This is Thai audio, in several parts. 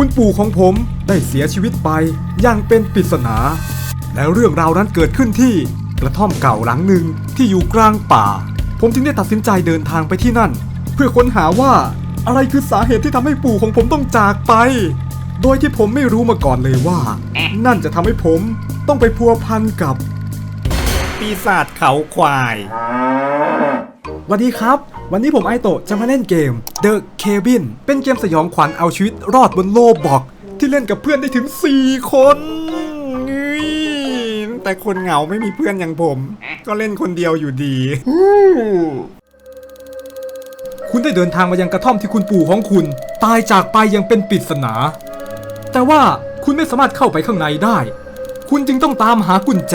คุณปู่ของผมได้เสียชีวิตไปอย่างเป็นปริศนา และเรื่องราวนั้นเกิดขึ้นที่กระท่อมเก่าหลังหนึ่งที่อยู่กลางป่า ผมจึงได้ตัดสินใจเดินทางไปที่นั่น เพื่อค้นหาว่าอะไรคือสาเหตุที่ทำให้ปู่ของผมต้องจากไป โดยที่ผมไม่รู้มาก่อนเลยว่า นั่นจะทำให้ผมต้องไปพัวพันกับ ปีศาจเขาควาย สวัสดีครับ วันนี้ผมไอโตะจะมาเล่นเกม The Cabin เป็นเกมสยองขวัญเอาชีวิตรอดบนโลบอก ที่เล่นกับเพื่อนได้ถึง 4 คนแต่คนเหงาไม่มีเพื่อนอย่างผม ก็เล่นคนเดียวอยู่ดี คุณได้เดินทางมายังกระท่อมที่คุณปู่ของคุณ ตายจากไปยังเป็นปริศนา แต่ว่าคุณไม่สามารถเข้าไปข้างในได้ คุณจึงต้องตามหากุญแจ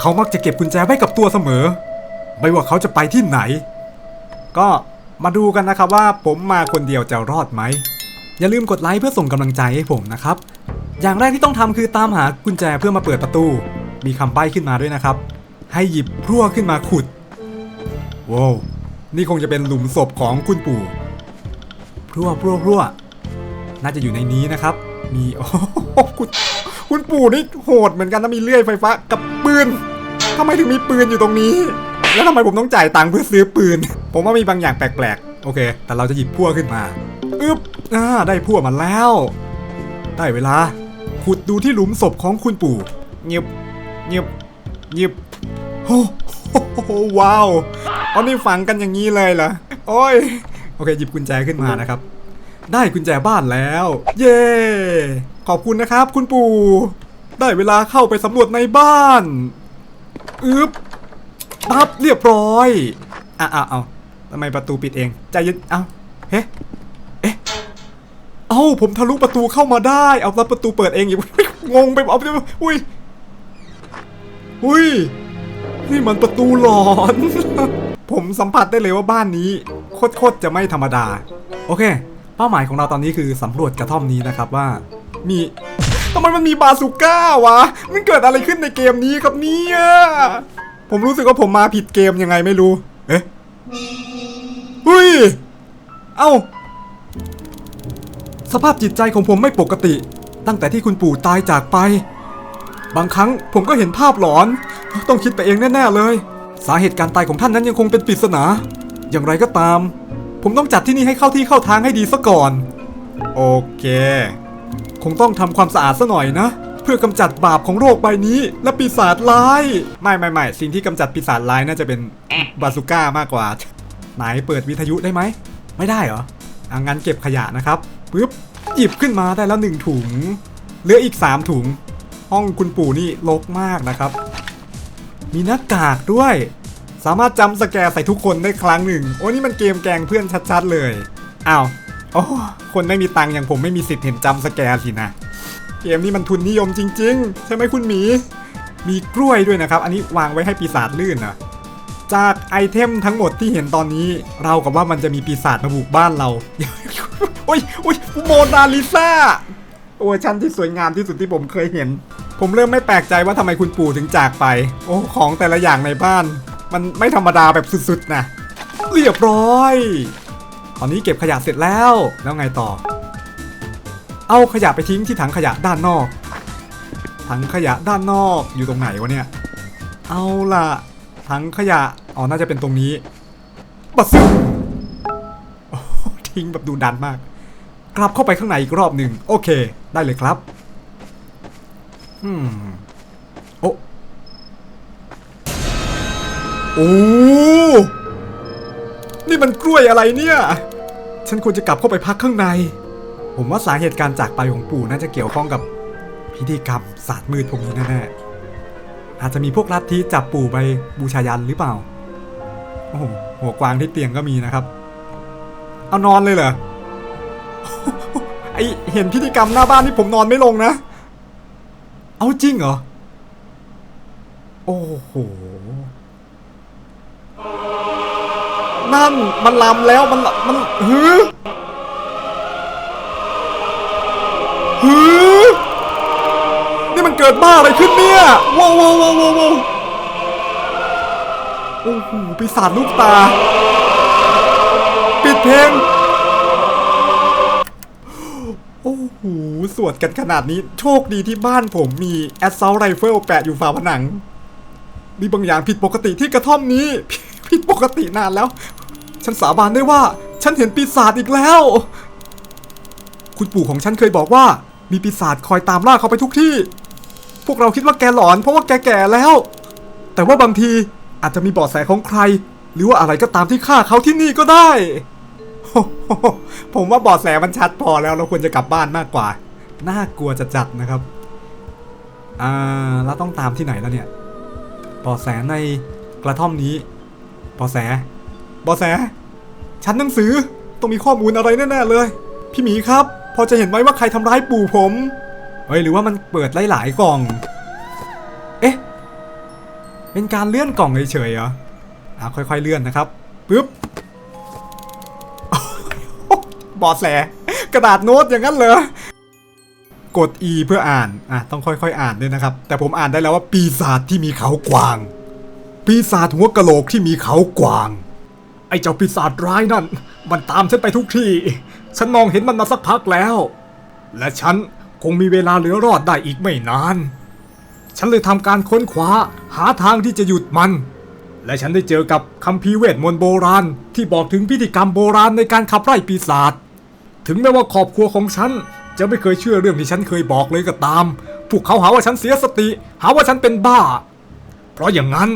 เขามักจะเก็บกุญแจไว้กับตัวเสมอ ไม่ว่าเขาจะไปที่ไหน ก็มาดูกันนะครับว่าผมมาคนเดียวจะรอดไหม อย่าลืมกดไลค์เพื่อส่งกำลังใจให้ผมนะครับ อย่างแรกที่ต้องทำคือตามหากุญแจเพื่อมาเปิดประตู มีคำใบ้ขึ้นมาด้วยนะครับ ให้หยิบพรั่วขึ้นมาขุดว้าวนี่คงจะเป็นหลุมศพของคุณปู่พรั่วพรั่วพรั่วน่าจะอยู่ในนี้นะครับ มีโอ้คุณคุณปู่นี่โหดเหมือนกันนะมีเลื่อยไฟฟ้ากับปืนทำไมถึงมีปืนอยู่ตรงนี้ แล้วทำไมผมต้องจ่ายตังค์เพื่อซื้อปืน ผมว่ามีบางอย่างแปลกๆ โอเค แต่เราจะหยิบพั่วขึ้นมา อึ๊บอ่าได้พั่วมาแล้ว ได้เวลา ขุดดูที่หลุมศพของคุณปู่หยิบหยิบหยิบโอ้โหว้าวเอานี่ฝังกันอย่างนี้เลยเหรอ โอ้ย โอเค หยิบกุญแจขึ้นมานะครับ ได้กุญแจบ้านแล้ว เย้ ขอบคุณนะครับ คุณปู่ ได้เวลาเข้าไปสำรวจในบ้าน อึ๊บ ปั๊บเรียบร้อยอะอะเอาทำไมประตูปิดเองใจเย็นเอาเฮ้เอ๊ะเอ้าผมทะลุประตูเข้ามาได้ เอาแล้วประตูเปิดเองอีกงงไปเอาอุ้ยอุ้ยนี่มันประตูหลอน ผมสัมผัสได้เลยว่าบ้านนี้โคตรจะไม่ธรรมดา โอเค เป้าหมายของเราตอนนี้คือสำรวจกระท่อมนี้นะครับว่า มีทำไมมันมีบาซูก้าวะ มันเกิดอะไรขึ้นในเกมนี้ครับเนี่ย ผมรู้สึกว่าผมมาผิดเกมยังไงไม่รู้ เอ๊ะเฮ้ย เอ้า สภาพจิตใจของผมไม่ปกติ ตั้งแต่ที่คุณปู่ตายจากไป บางครั้งผมก็เห็นภาพหลอน ต้องคิดไปเองแน่ ๆ เลย สาเหตุการตายของท่านนั้นยังคงเป็นปริศนา อย่างไรก็ตาม ผมต้องจัดที่นี่ให้เข้าที่เข้าทางให้ดีซะก่อน โอเค คงต้องทำความสะอาดซะหน่อยนะ เพื่อกำจัดบาปของโรคใบนี้ และปีศาจร้าย ไม่ไม่ไม่สิ่งที่กำจัดปีศาจร้ายน่าจะเป็นบาซูก้ามากกว่า ไหนเปิดวิทยุได้ไหม ไม่ได้เหรออางั้นเก็บขยะนะครับปึ๊บหยิบขึ้นมาได้แล้วหนึ่งถุง เหลืออีก 3 ถุง ห้องคุณปู่นี่รกมากนะครับ มีหน้ากากด้วย สามารถจำสแกรใส่ทุกคนได้ครั้งหนึ่ง โอ้นี่มันเกมแกล้งเพื่อนชัดๆเลย อ้าว โอ้คนไม่มีตังค์อย่างผมไม่มีสิทธิ์เห็นจำสแกรสินะ เกมนี้มันทุนนิยมจริง ๆ ใช่ไหมคุณหมี มีกล้วยด้วยนะครับ อันนี้วางไว้ให้ปีศาจลื่นนะจากไอเทมทั้งหมดที่เห็นตอนนี้ เรากับว่ามันจะมีปีศาจมาบุกบ้านเราโอ้ยโอ้ยโมนาลิซาเวอร์ชันที่สวยงามที่สุดที่ผมเคยเห็น ผมเริ่มไม่แปลกใจว่าทำไมคุณปู่ถึงจากไป โอ้ของแต่ละอย่างในบ้าน มันไม่ธรรมดาแบบสุดๆนะเรียบร้อย ตอนนี้เก็บขยะเสร็จแล้ว แล้วไงต่อ เอาขยะไปทิ้งที่ถังขยะด้านนอก ถังขยะด้านนอกอยู่ตรงไหนวะเนี่ย เอาล่ะ ถังขยะ อ๋อ น่าจะเป็นตรงนี้ปัสทิ้งแบบดูดันมาก กลับเข้าไปข้างในอีกรอบหนึ่ง โอเค ได้เลยครับ อืม โอ้โอ้นี่มันกล้วยอะไรเนี่ย ฉันควรจะกลับเข้าไปพักข้างใน ผมว่าสาเหตุการจากไปของปู่น่าจะเกี่ยวข้องกับพิธีกรรมศาสตร์มืดพวกนี้แน่ๆอาจจะมีพวกลัทธิจับปู่ไปบูชายันหรือเปล่าโอ้โหหัวกวางที่เตียงก็มีนะครับ เอานอนเลยเหรอไอเห็นพิธีกรรมหน้าบ้านนี่ผมนอนไม่ลงนะ เอาจริงเหรอ โอ้โห นั่นมันลำแล้วมันมันฮือ กิดบ้าอะไรขึ้นเนี่ยว้าวว้าวว้าวว้าวโอ้โหปีศาจลูกตา ปิดเพลง โอ้โหสวดกันขนาดนี้ โชคดีที่บ้านผมมี Assault Rifle แปะอยู่ฝาผนัง มีบางอย่างผิดปกติที่กระท่อมนี้ ผิดปกตินานแล้ว ฉันสาบานได้ว่า ฉันเห็นปีศาจอีกแล้ว คุณปู่ของฉันเคยบอกว่า มีปีศาจคอยตามล่าเขาไปทุกที่ พวกเราคิดว่าแกหลอนเพราะว่าแกแก่แล้ว แต่ว่าบางทีอาจจะมีเบาะแสของใคร หรือว่าอะไรก็ตามที่ฆ่าเขาที่นี่ก็ได้ผมว่าเบาะแสมันชัดพอแล้วเราควรจะกลับบ้านมากกว่า น่ากลัวจะจัดนะครับ อ่าแล้วต้องตามที่ไหนแล้วเนี่ยเบาะแสในกระท่อมนี้เบาะแสเบาะแส ชั้นหนังสือต้องมีข้อมูลอะไรแน่ๆเลย พี่หมีครับ พอจะเห็นไหมว่าใครทำร้ายปู่ผม เฮ้ยหรือว่ามันเปิดหลายๆกล่อง เอ๊ะ เป็นการเลื่อนกล่องเฉยๆเหรออะค่อยๆเลื่อนนะครับปึ๊บบอดแสกระดาษโน้ตอย่างนั้นเหรอกด E เพื่ออ่าน อะ ต้องค่อยๆ อ่านด้วยนะครับ แต่ผมอ่านได้แล้วว่าปีศาจที่มีเขากวาง ปีศาจหัวกะโหลกที่มีเขากวาง ไอ้เจ้าปีศาจร้ายนั่น มันตามฉันไปทุกที่ ฉันมองเห็นมันมาสักพักแล้ว และฉัน คงมีเวลาเหลือรอดได้อีกไม่นาน ฉันเลยทำการค้นคว้าหาทางที่จะหยุดมัน และฉันได้เจอกับคัมภีเวทมนต์โบราณ ที่บอกถึงพิธีกรรมโบราณในการขับไล่ปีศาจ ถึงแม้ว่าครอบครัวของฉันจะไม่เคยเชื่อเรื่องที่ฉันเคยบอกเลยก็ตาม พวกเขาหาว่าฉันเสียสติ หาว่าฉันเป็นบ้า เพราะอย่างนั้น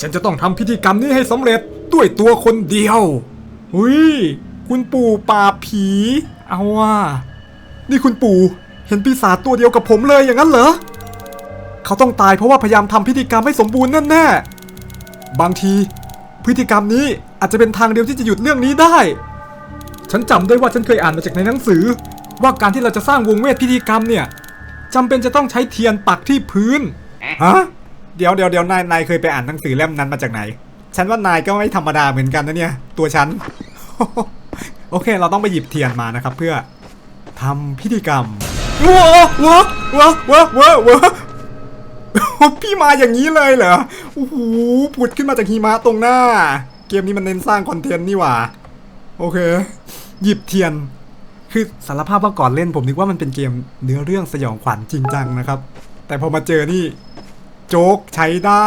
ฉันจะต้องทำพิธีกรรมนี้ให้สำเร็จด้วยตัวคนเดียวหุยคุณปู่ปราผี เอาว่า นี่คุณปู่ เห็นปีศาจตัวเดียวกับผมเลยอย่างนั้นเหรอ เขาต้องตายเพราะว่าพยายามทำพิธีกรรมให้สมบูรณ์แน่ๆ บางที พฤติกรรมนี้อาจจะเป็นทางเดียวที่จะหยุดเรื่องนี้ได้ ฉันจำได้ว่าฉันเคยอ่านมาจากในหนังสือ ว่าการที่เราจะสร้างวงเวทพิธีกรรมเนี่ยจำเป็นจะต้องใช้เทียนปักที่พื้น ฮะ เดี๋ยวเดี๋ยวเดี๋ยวนายนายเคยไปอ่านหนังสือเล่มนั้นมาจากไหน ฉันว่านายก็ไม่ธรรมดาเหมือนกันนะเนี่ย ตัวฉัน โอเค เราต้องไปหยิบเทียนมานะครับ เพื่อทำพิธีกรรม ว้าวว้าวว้าวว้าวว้าวว้าวพี่มาอย่างนี้เลยเหรอ โอ้โหผุดขึ้นมาจากหิมะตรงหน้า เกมนี้มันเน้นสร้างคอนเทนต์นี่หว่า โอเค หยิบเทียน คือสารภาพว่าก่อนเล่นผมนึกว่ามันเป็นเกมเนื้อเรื่องสยองขวัญจริงจังนะครับ แต่พอมาเจอนี่ โจ๊กใช้ได้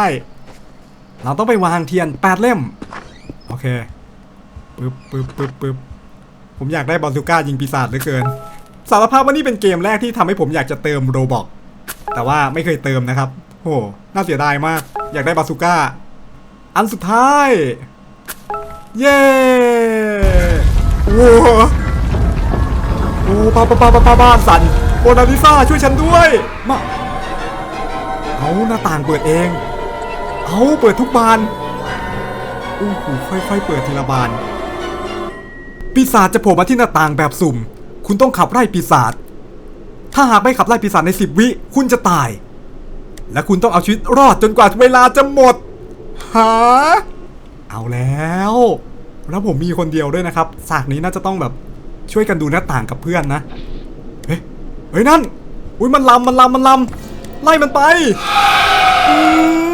เราต้องไปวางเทียนแปดเล่ม โอเคปึ๊บปึ๊บปึ๊บปึ๊บผมอยากได้บอลซูก้ายิงปีศาจเหลือเกิน สารภาพว่านี่เป็นเกมแรกที่ทำให้ผมอยากจะเติมโรบอกแต่ว่าไม่เคยเติมนะครับโหน่าเสียดายมาก อยากได้บาซูก้า อันสุดท้าย เย้โอ้โหโอ้ป้าป้าป้าป้าป้าบ้าสันโมนาลิซาช่วยฉันด้วย มา เอาหน้าต่างเปิดเอง เอาเปิดทุกบานโอ้โหค่อยๆเปิดทีละบาน ปีศาจจะโผล่มาที่หน้าต่างแบบสุ่ม คุณต้องขับไล่ปีศาจ ถ้าหากไม่ขับไล่ปีศาจในสิบวิ คุณจะตาย และคุณต้องเอาชีวิตรอดจนกว่าเวลาจะหมด หา เอาแล้ว แล้วผมมีคนเดียวด้วยนะครับ ฉากนี้น่าจะต้องแบบช่วยกันดูหน้าต่างกับเพื่อนนะ เฮ้ย เฮ้ยนั่น อุ้ยมันลำมันลำมันลำไล่มันไปอื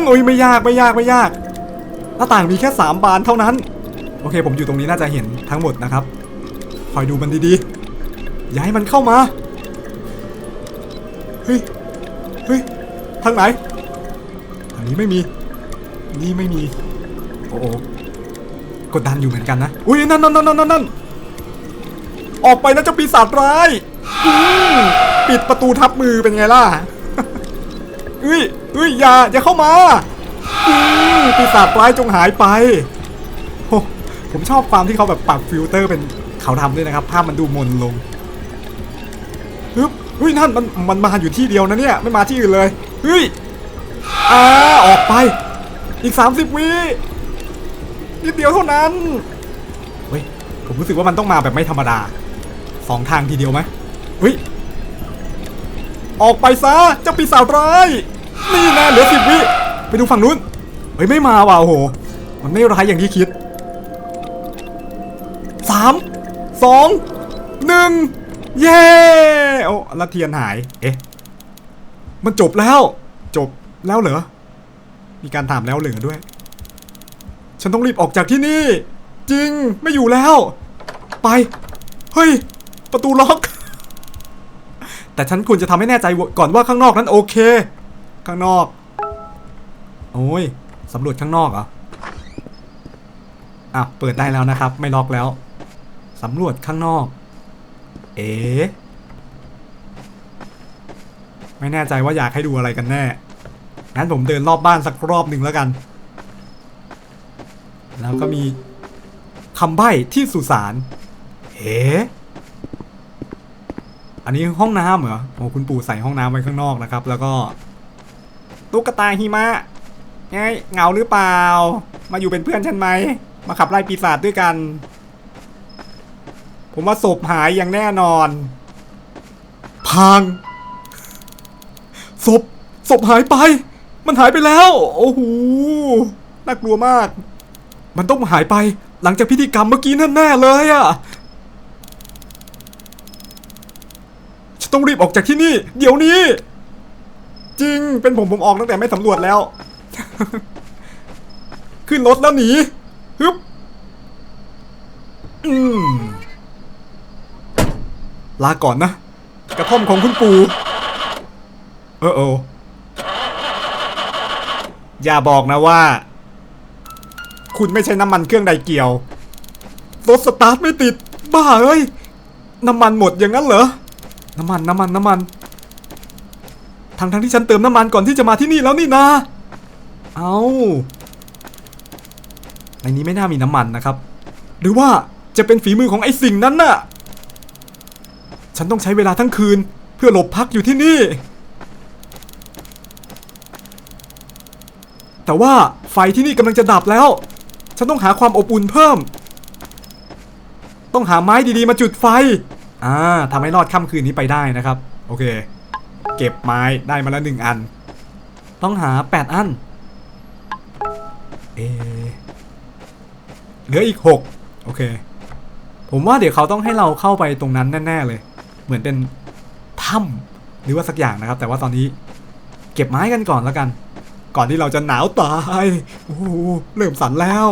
อุ้ยไม่ยากไม่ยากไม่ยาก หน้าต่างมีแค่สามบานเท่านั้น โอเค ผมอยู่ตรงนี้น่าจะเห็นทั้งหมดนะครับ คอยดูมันดีๆ อย่าให้มันเข้ามา เฮ้ย เฮ้ย ทางไหน ทางนี้ไม่มี นี่ไม่มี โอ้โหกดดันอยู่เหมือนกันนะ อุ้ยนั่นนั่นนั่นนั่นนั่นออกไปนะเจ้าปีศาจร้าย ปิดประตูทับมือเป็นไงล่ะเอ้ยเอ้ยอย่าอย่าเข้ามาปีศาจร้ายจงหายไปโอ้ผมชอบความที่เขาแบบปรับฟิลเตอร์เป็นเขาทำด้วยนะครับ ภาพมันดูมนลง ฮึบเฮ้ยนั่นมันมันมาอยู่ที่เดียวนะเนี่ยไม่มาที่อื่นเลยเฮ้ยอ่าออกไป อีก 30วินิดเดียวเท่านั้นเฮ้ยผมรู้สึกว่ามันต้องมาแบบไม่ธรรมดาสองทางทีเดียวไหมเฮ้ยออกไปซะเจ้าปีศาจร้ายนี่นะเหลือสิบวิไปดูฝั่งนู้นเฮ้ยไม่มาว่ะโอ้โห มันไม่ร้ายอย่างที่คิดสามสองหนึ่ง เย้โอ้ล้วเทียนหาย เอ๊ะ มันจบแล้ว จบแล้วเหรอ มีการถามแล้วเหลือด้วย ฉันต้องรีบออกจากที่นี่ จริง ไม่อยู่แล้ว ไป เฮ้ย ประตูล็อก แต่ฉันควรจะทำให้แน่ใจก่อนว่าข้างนอกนั้นโอเค ข้างนอก โอ้ยสำรวจข้างนอกเหรออะเปิดได้แล้วนะครับ ไม่ล็อกแล้วสำรวจข้างนอก เอไม่แน่ใจว่าอยากให้ดูอะไรกันแน่ งั้นผมเดินรอบบ้านสักรอบหนึ่งแล้วกัน แล้วก็มีคำใบ้ที่สุสานเอ๊ะอันนี้ห้องน้ำเหรอ โอ้คุณปู่ใส่ห้องน้ำไว้ข้างนอกนะครับ แล้วก็ตุ๊กตาหิมะไงเหงาหรือเปล่า มาอยู่เป็นเพื่อนฉันไหม มาขับไล่ปีศาจด้วยกัน ผมว่าศพหายอย่างแน่นอน พังศพศพหายไป มันหายไปแล้ว โอ้โหน่ากลัวมาก มันต้องหายไป หลังจากพิธีกรรมเมื่อกี้แน่ๆเลยอะฉันต้องรีบออกจากที่นี่ เดี๋ยวนี้ จริงเป็นผมผมออกตั้งแต่ไม่สำรวจแล้ว ขึ้นรถแล้วหนีฮึบอืม ลาก่อนนะ กระท่อมของคุณปู่เออโออย่าบอกนะว่า คุณไม่ใช่น้ำมันเครื่องใดเกี่ยวรถสตาร์ทไม่ติด บ้าเอ้ย น้ำมันหมดอย่างนั้นเหรอ น้ำมันน้ำมันน้ำมันทั้งทั้งที่ฉันเติมน้ำมันก่อนที่จะมาที่นี่แล้วนี่นาเอาในนี้ไม่น่ามีน้ำมันนะครับ หรือว่าจะเป็นฝีมือของไอ้สิ่งนั้นน่ะ ฉันต้องใช้เวลาทั้งคืน เพื่อหลบพักอยู่ที่นี่ แต่ว่าไฟที่นี่กำลังจะดับแล้ว ฉันต้องหาความอบอุ่นเพิ่ม ต้องหาไม้ดีๆมาจุดไฟ อ่าทำให้รอดค่ำคืนนี้ไปได้นะครับ โอเค เก็บไม้ได้มาแล้วหนึ่งอัน ต้องหาแปดอัน เอเหลืออีกหกโอเคผมว่าเดี๋ยวเขาต้องให้เราเข้าไปตรงนั้นแน่ ๆ เลย เหมือนเป็นถ้ำหรือว่าสักอย่างนะครับ แต่ว่าตอนนี้เก็บไม้กันก่อนแล้วกัน ก่อนที่เราจะหนาวตายโอ้โหเริ่มสั่นแล้ว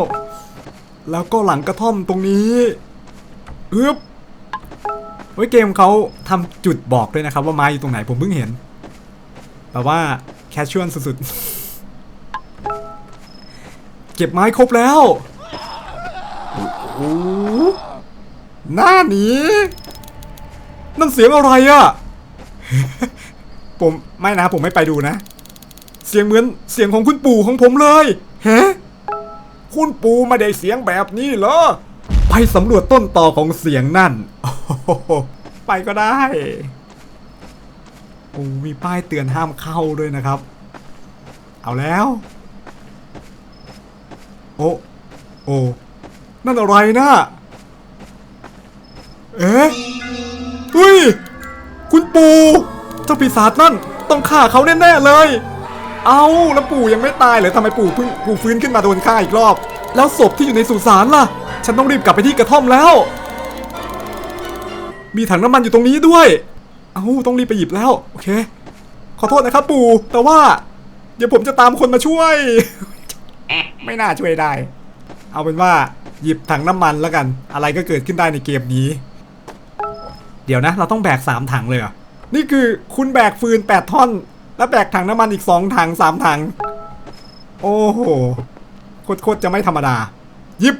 แล้วก็หลังกระท่อมตรงนี้อึ๊บเฮ้ยเกมเขาทำจุดบอกด้วยนะครับ ว่าไม้อยู่ตรงไหนผมเพิ่งเห็นแบบว่าแคชชวลสุดๆ เก็บไม้ครบแล้ว โอ้หหน้าหนี นั่นเสียงอะไรอะผมไม่นะผมไม่ไปดูนะ เสียงเหมือนเสียงของคุณปู่ของผมเลยเฮ้คุณปู่ไม่ได้เสียงแบบนี้เหรอ ไปสำรวจต้นต่อของเสียงนั่น ไปก็ได้โอ้มีป้ายเตือนห้ามเข้าด้วยนะครับ เอาแล้ว โอ้โอ้นั่นอะไรนะเอ๊ะาปีศาจนั่นต้องฆ่าเขาแน่ๆเลย เอาแล้วปู่ยังไม่ตายเหรอทำไมปู่เพิ่งปู่ฟื้นขึ้นมาโดนฆ่าอีกรอบ แล้วศพที่อยู่ในสุสานล่ะ ฉันต้องรีบกลับไปที่กระท่อมแล้ว มีถังน้ำมันอยู่ตรงนี้ด้วย เอาต้องรีบไปหยิบแล้วโอเค ขอโทษนะครับปู่ แต่ว่า เดี๋ยวผมจะตามคนมาช่วย ไม่น่าช่วยได้ เอาเป็นว่าหยิบถังน้ำมันแล้วกัน อะไรก็เกิดขึ้นได้ในเกมนี้ เดี๋ยวนะ เราต้องแบกสามถังเลยเหรอ นี่คือคุณแบกฟืนแปดท่อน แล้วแบกถังน้ำมันอีกสองถังสามถัง โอ้โห โคตรจะไม่ธรรมดา ยิบ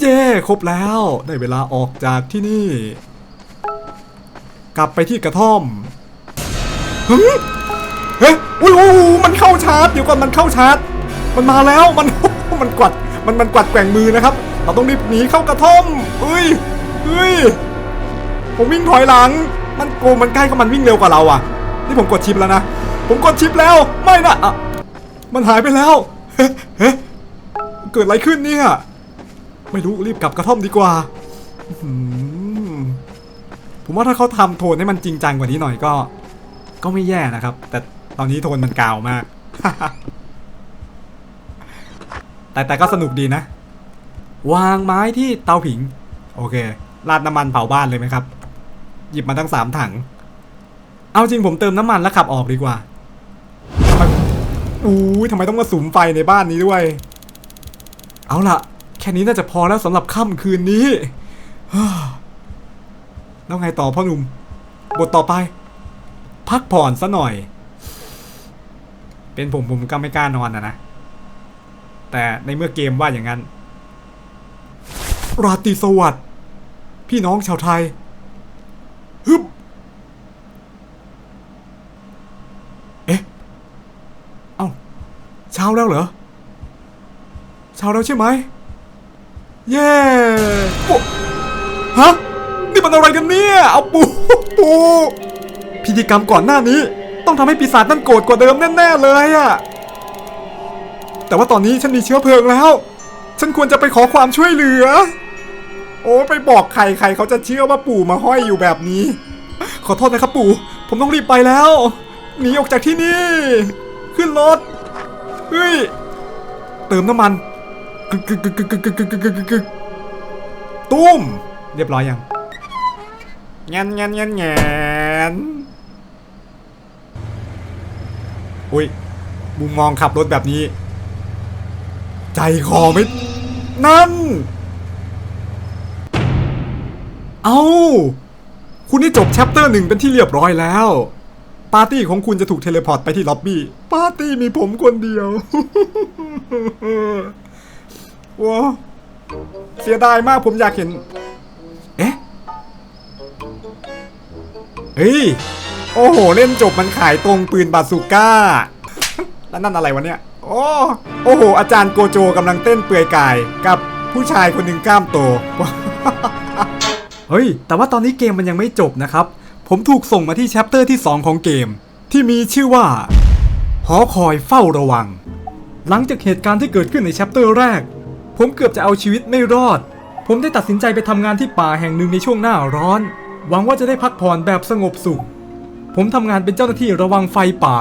เย่ครบแล้ว ได้เวลาออกจากที่นี่ กลับไปที่กระท่อม เฮ้ยอุ้ยโอ้โหมันเข้าชาร์จ เดี๋ยวก่อนมันเข้าชาร์จ มันมาแล้ว มัน มันกวัด มัน มันกวัดแกว่งมือนะครับ เราต้องรีบหนีเข้ากระท่อมเฮ้ยเฮ้ย ผมวิ่งถอยหลัง มันโกงมันใกล้ก็มันวิ่งเร็วกว่าเราอะ นี่ผมกดชิปแล้วนะ ผมกดชิปแล้ว ไม่นะอะมันหายไปแล้วเฮ้เฮ้เกิดอะไรขึ้นเนี่ย ไม่รู้รีบกลับกระท่อมดีกว่า ผมว่าถ้าเขาทำโทนให้มันจริงจังกว่านี้หน่อยก็ ก็ไม่แย่นะครับ แต่ตอนนี้โทนมันกาวมาก แต่แต่ก็สนุกดีนะ วางไม้ที่เตาผิง โอเค ราดน้ำมันเผาบ้านเลยไหมครับ หยิบมาตั้งสามถัง เอาจริงผมเติมน้ำมันแล้วขับออกดีกว่าทำไมอู้ยทำไมต้องมาสุมไฟในบ้านนี้ด้วย เอาล่ะ แค่นี้น่าจะพอแล้วสำหรับค่ำคืนนี้แล้วไงต่อพ่อหนุ่ม บทต่อไป พักผ่อนซะหน่อย เป็นผมผมก็ไม่กล้านอนนะนะ แต่ในเมื่อเกมว่าอย่างนั้น ราตรีสวัสดิ์พี่น้องชาวไทย ฮึบเอ๊ะ เอ้า เช้าแล้วเหรอ เช้าแล้วใช่ไหม เย้โอ้ฮะ นี่มันอะไรกันเนี่ย เอาปู ปู พิธีกรรมก่อนหน้านี้ ต้องทำให้ปีศาจนั่นโกรธกว่าเดิมแน่ ๆ เลยอะแต่ว่าตอนนี้ฉันมีเชื้อเพลิงแล้ว ฉันควรจะไปขอความช่วยเหลือ โอ้ไปบอกใครใครเขาจะเชื่อว่าปู่มาห้อยอยู่แบบนี้ ขอโทษนะครับปู่ ผมต้องรีบไปแล้วหนีออกจากที่นี่ ขึ้นรถเฮ้ยเติมน้ำมันตุ้ม เรียบร้อยยังงันงันงันงันอุ้ยมุมมองขับรถแบบนี้ ใจคอไม่นั่น เอาคุณได้จบแชปเตอร์หนึ่งเป็นที่เรียบร้อยแล้ว ปาร์ตี้ของคุณจะถูกเทเลพอร์ตไปที่ล็อบบี้ ปาร์ตี้มีผมคนเดียว ว้าเสียดายมากผมอยากเห็น เอ๊ะ เฮ้ย โอ้โห เล่นจบมันขายตรงปืนบาซูก้า แล้วนั่นอะไรวะเนี่ย โอ้โอ้โห อาจารย์โกโจกำลังเต้นเปลือยกายกับผู้ชายคนหนึ่งกล้ามโต เฮ้ย แต่ว่าตอนนี้เกมมันยังไม่จบนะครับ ผมถูกส่งมาที่แชปเตอร์ที่ 2 ของเกม ที่มีชื่อว่า หอคอยเฝ้าระวัง หลังจากเหตุการณ์ที่เกิดขึ้นในแชปเตอร์แรก ผมเกือบจะเอาชีวิตไม่รอด ผมได้ตัดสินใจไปทำงานที่ป่าแห่งหนึ่งในช่วงหน้าร้อน หวังว่าจะได้พักผ่อนแบบสงบสุข ผมทำงานเป็นเจ้าหน้าที่ระวังไฟป่า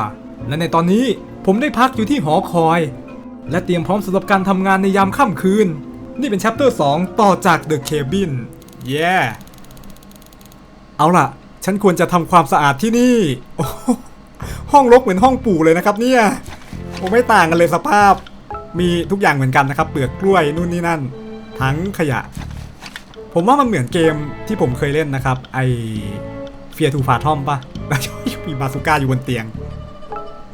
และในตอนนี้ผมได้พักอยู่ที่หอคอย และเตรียมพร้อมสำหรับการทำงานในยามค่ำคืน นี่เป็นแชปเตอร์ 2 ต่อจาก The Cabin เย้เอาล่ะ ฉันควรจะทำความสะอาดที่นี่ ห้องรกเหมือนห้องปู่เลยนะครับเนี่ยโอ้ไม่ต่างกันเลยสภาพ มีทุกอย่างเหมือนกันนะครับ เปลือกกล้วยนู่นนี่นั่น ทั้งขยะ ผมว่ามันเหมือนเกมที่ผมเคยเล่นนะครับ ไอเฟียทูฟาทอมปะมีบาซูก้าอยู่บนเตียง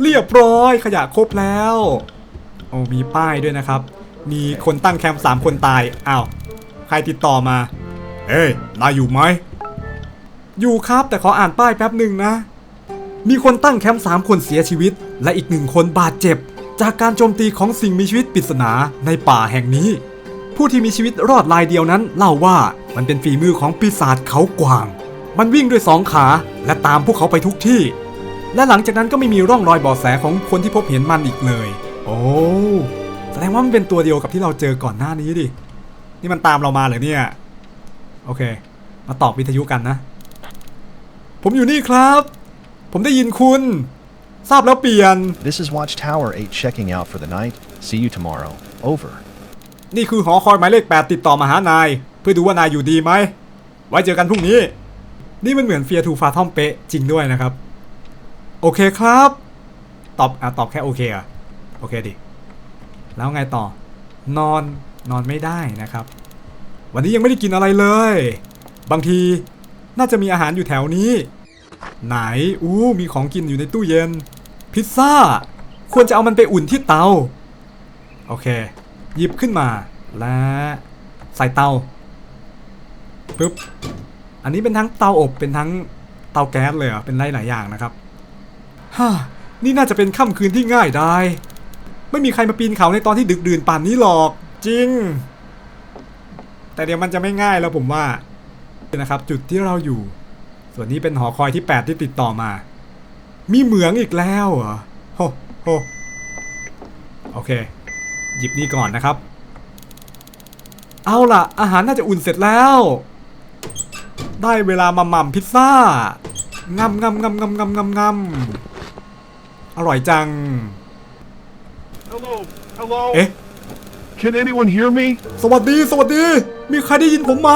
เรียบร้อยขยะครบแล้วโอ้มีป้ายด้วยนะครับ มีคนตั้งแคมป์สามคนตายอ้าวใครติดต่อมา เอ้ยนายอยู่ไหม อยู่ครับแต่ขออ่านป้ายแป๊บหนึ่งนะ มีคนตั้งแคมป์สามคนเสียชีวิต และอีกหนึ่งคนบาดเจ็บ จากการโจมตีของสิ่งมีชีวิตปริศนาในป่าแห่งนี้ ผู้ที่มีชีวิตรอดรายเดียวนั้น เล่าว่ามันเป็นฝีมือของปีศาจเขากวาง มันวิ่งด้วยสองขา และตามพวกเขาไปทุกที่ และหลังจากนั้นก็ไม่มีร่องรอยเบาะแสของคนที่พบเห็นมันอีกเลย โอ้แสดงว่ามันเป็นตัวเดียวกับที่เราเจอก่อนหน้านี้ดิ นี่มันตามเรามาเหรอเนี่ย โอเค มาตอบวิทยุกันนะ ผมอยู่นี่ครับ ผมได้ยินคุณ ทราบแล้วเปลี่ยน This is Watchtower 8 checking out for the night. See you tomorrow. Over. นี่คือหอคอยหมายเลข8ติดต่อมาหานาย เพื่อดูว่านายอยู่ดีไหม ไว้เจอกันพรุ่งนี้ นี่มันเหมือนเฟียทูฟาทอมเป๊ะจริงด้วยนะครับ โอเคครับ ตอบอะตอบแค่โอเคอะโอเคดิ แล้วไงต่อ นอนนอนไม่ได้นะครับ วันนี้ยังไม่ได้กินอะไรเลย บางทีน่าจะมีอาหารอยู่แถวนี้ ไหน อู้ มีของกินอยู่ในตู้เย็น พิซซ่า ควรจะเอามันไปอุ่นที่เตา โอเค หยิบขึ้นมา และใส่เตา ปึ๊บ อันนี้เป็นทั้งเตาอบ เป็นทั้งเตาแก๊สเลยเหรอะเป็นหลายหลายๆอย่างนะครับ ฮ่า นี่น่าจะเป็นค่ำคืนที่ง่ายได้ ไม่มีใครมาปีนเขาในตอนที่ดึกดื่นป่านนี้หรอก จริง แต่เดี๋ยวมันจะไม่ง่ายแล้วผมว่านะครับ จุดที่เราอยู่ ส่วนนี้เป็นหอคอยที่ 8 ที่ติดต่อมา มีเหมืองอีกแล้วเหรอโหโหโอเค หยิบนี่ก่อนนะครับ เอาล่ะ อาหารน่าจะอุ่นเสร็จแล้ว ได้เวลามาหม่ำพิซซ่างำงำงำงำงำงำงำอร่อยจัง Hello, hello. เอ๊ะ Can anyone hear me? สวัสดี สวัสดี มีใครได้ยินผมไหม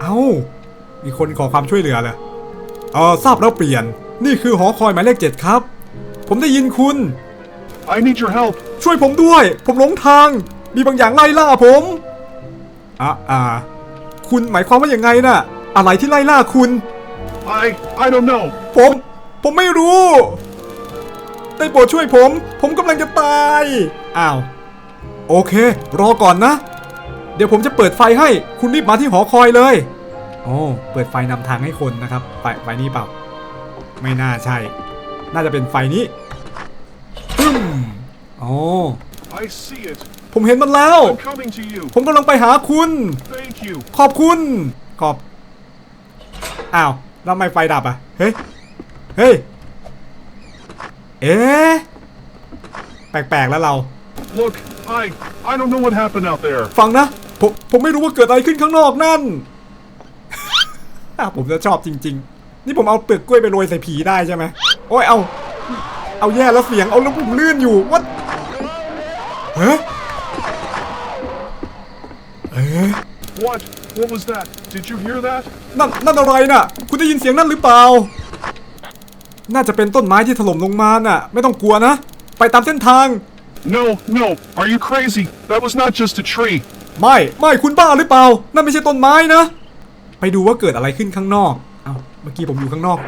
เอ้า มีคนขอความช่วยเหลือเลยเออทราบแล้วเปลี่ยน นี่คือหอคอยหมายเลขเจ็ดครับ ผมได้ยินคุณ I need your help. ช่วยผมด้วย ผมหลงทาง มีบางอย่างไล่ล่าผมอะอ่า คุณหมายความว่าอย่างไงน่ะ อะไรที่ไล่ล่าคุณ I I don't know. ผม ผมไม่รู้ ได้โปรดช่วยผม ผมกำลังจะตาย อ้าว โอเค รอก่อนนะ เดี๋ยวผมจะเปิดไฟให้ คุณรีบมาที่หอคอยเลย โอ้เปิดไฟนำทางให้คนนะครับ ไฟไฟนี้เปล่า ไม่น่าใช่ น่าจะเป็นไฟนี้ปึ้มโอ้ I see it. ผมเห็นมันแล้ว I'm coming to you. ผมกำลังไปหาคุณ Thank you. ขอบคุณ ขอบ อ้าวแล้วทำไมไฟดับอะ เฮ้ย เฮ้ย เอ๊ะ แปลกๆแล้วเรา Look, I I don't know what happened out there. ฟังนะ ผมผมไม่รู้ว่าเกิดอะไรขึ้นข้างนอกนั่น อะผมจะชอบจริง ๆ นี่ผมเอาเปลือกกล้วยไปโรยใส่ผีได้ใช่ไหมโอ้ยเอา เอาแย่แล้วเสียงเอาแล้วผมลื่นอยู่วัดเฮ้ยเอ๊ะ What? What was that? Did you hear that? นั่นนั่นอะไรน่ะ คุณได้ยินเสียงนั่นหรือเปล่า น่าจะเป็นต้นไม้ที่ถล่มลงมาน่ะ ไม่ต้องกลัวนะ ไปตามเส้นทาง No, no. Are you crazy? That was not just a tree. ไม่ ไม่คุณบ้าหรือเปล่า นั่นไม่ใช่ต้นไม้นะ ไปดูว่าเกิดอะไรขึ้นข้างนอกเอา้าเมื่อกี้ผมอยู่ข้างนอก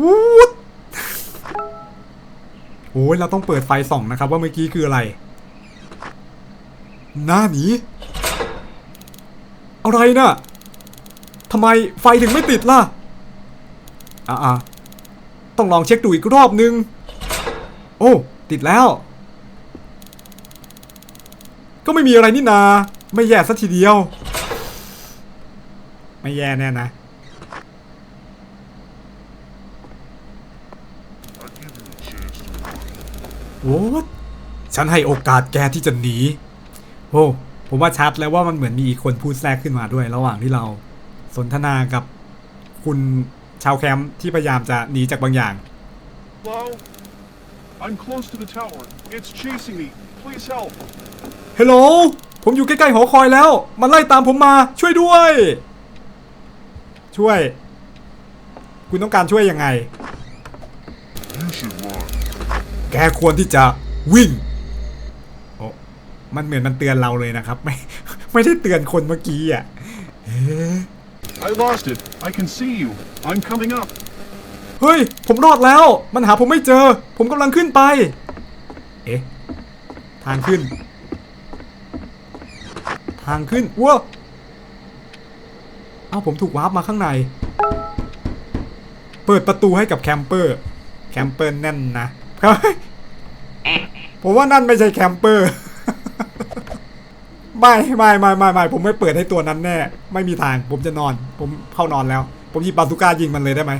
วูดโอ้ยเราต้องเปิดไฟส่องนะครับ ว่าเมื่อกี้คืออะไร หน้าหนีอะไรน่ะทำไมไฟถึงไม่ติดล่ะ อ่าต้องลองเช็คดูอีกรอบนึง โอ้ ติดแล้ว ก็ไม่มีอะไรนี่นา ไม่แย่สักทีเดียว ไม่แย่แน่นะ โอ้ฉันให้โอกาสแกที่จะหนี โอ้ผมว่าชัดแล้วว่ามันเหมือนมีอีกคนพูดแทรกขึ้นมาด้วย ระหว่างที่เราสนทนากับคุณชาวแคมป์ที่พยายามจะหนีจากบางอย่าง Hello? I'm close to the tower. It's chasing me. Please help. เฮลโหล ผมอยู่ใกล้ๆหอคอยแล้ว มันไล่ตามผมมา ช่วยด้วย ช่วย คุณต้องการช่วยยังไงแกควรที่จะวิ่ง โอ้มันเหมือนมันเตือนเราเลยนะครับ ไม่ ไม่ได้เตือนคนเมื่อกี้อะ I lost it. I can see you. I'm coming up. เฮ้ย ผมรอดแล้ว มันหาผมไม่เจอ ผมกำลังขึ้นไป เอ๊ะ ทางขึ้น ทางขึ้นว้าเอ้าผมถูกวาร์ปมาข้างใน เปิดประตูให้กับแคมเปอร์ แคมเปอร์แน่นนะผมว่านั่นไม่ใช่แคมเปอร์ ไม่ไม่ไม่ไม่ไม่ผมไม่เปิดให้ตัวนั้นแน่ ไม่มีทาง ผมจะนอน ผมเข้านอนแล้ว ผมหยิบบาซูก้ายิงมันเลยได้ไหม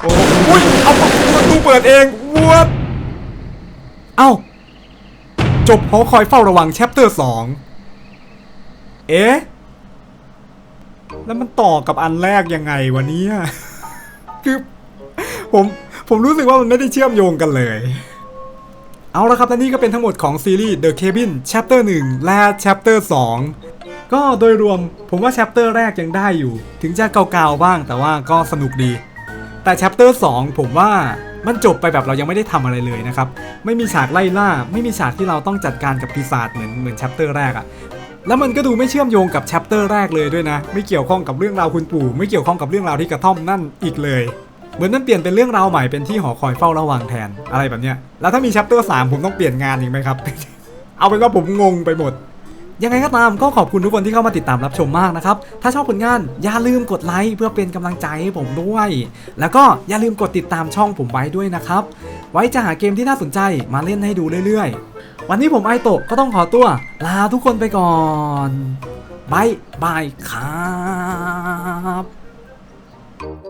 โอ้อุ๊ยเอาประตูเปิดเองวดเอ้า จบหอคอยเฝ้าระวังแชปเตอร์สองเอ๊ะ แล้วมันต่อกับอันแรกยังไงวะเนี่ย คือผมผมรู้สึกว่ามันไม่ได้เชื่อมโยงกันเลย เอาละครับและนี่ก็เป็นทั้งหมดของซีรีส์ The Cabin Chapter 1 และ Chapter 2 ก็โดยรวมผมว่า Chapter แรกยังได้อยู่ ถึงจะเกาๆบ้างแต่ว่าก็สนุกดี แต่ Chapter 2ผมว่ามันจบไปแบบเรายังไม่ได้ทำอะไรเลยนะครับ ไม่มีฉากไล่ล่า ไม่มีฉากที่เราต้องจัดการกับปีศาจเหมือนเหมือน Chapter แรกอะแล้วมันก็ดูไม่เชื่อมโยงกับ Chapter แรกเลยด้วยนะ ไม่เกี่ยวข้องกับเรื่องราวคุณปู่ ไม่เกี่ยวข้องกับเรื่องราวที่กระท่อมนั่นอีกเลย เหมือนมันเปลี่ยนเป็นเรื่องราวใหม่เป็นที่หอคอยเฝ้าระวังแทนอะไรแบบเนี้ย แล้วถ้ามี Chapter 3ผมต้องเปลี่ยนงานอีกไหมครับ เอาเป็นว่าผมงงไปหมด ยังไงก็ตามก็ขอบคุณทุกคนที่เข้ามาติดตามรับชมมากนะครับ ถ้าชอบผลงานอย่าลืมกดไลค์เพื่อเป็นกำลังใจให้ผมด้วย แล้วก็อย่าลืมกดติดตามช่องผมไว้ด้วยนะครับ ไว้จะหาเกมที่น่าสนใจมาเล่นให้ดูเรื่อยๆ วันนี้ผมไอโตะก็ต้องขอตัว ลาทุกคนไปก่อนบายบายครับ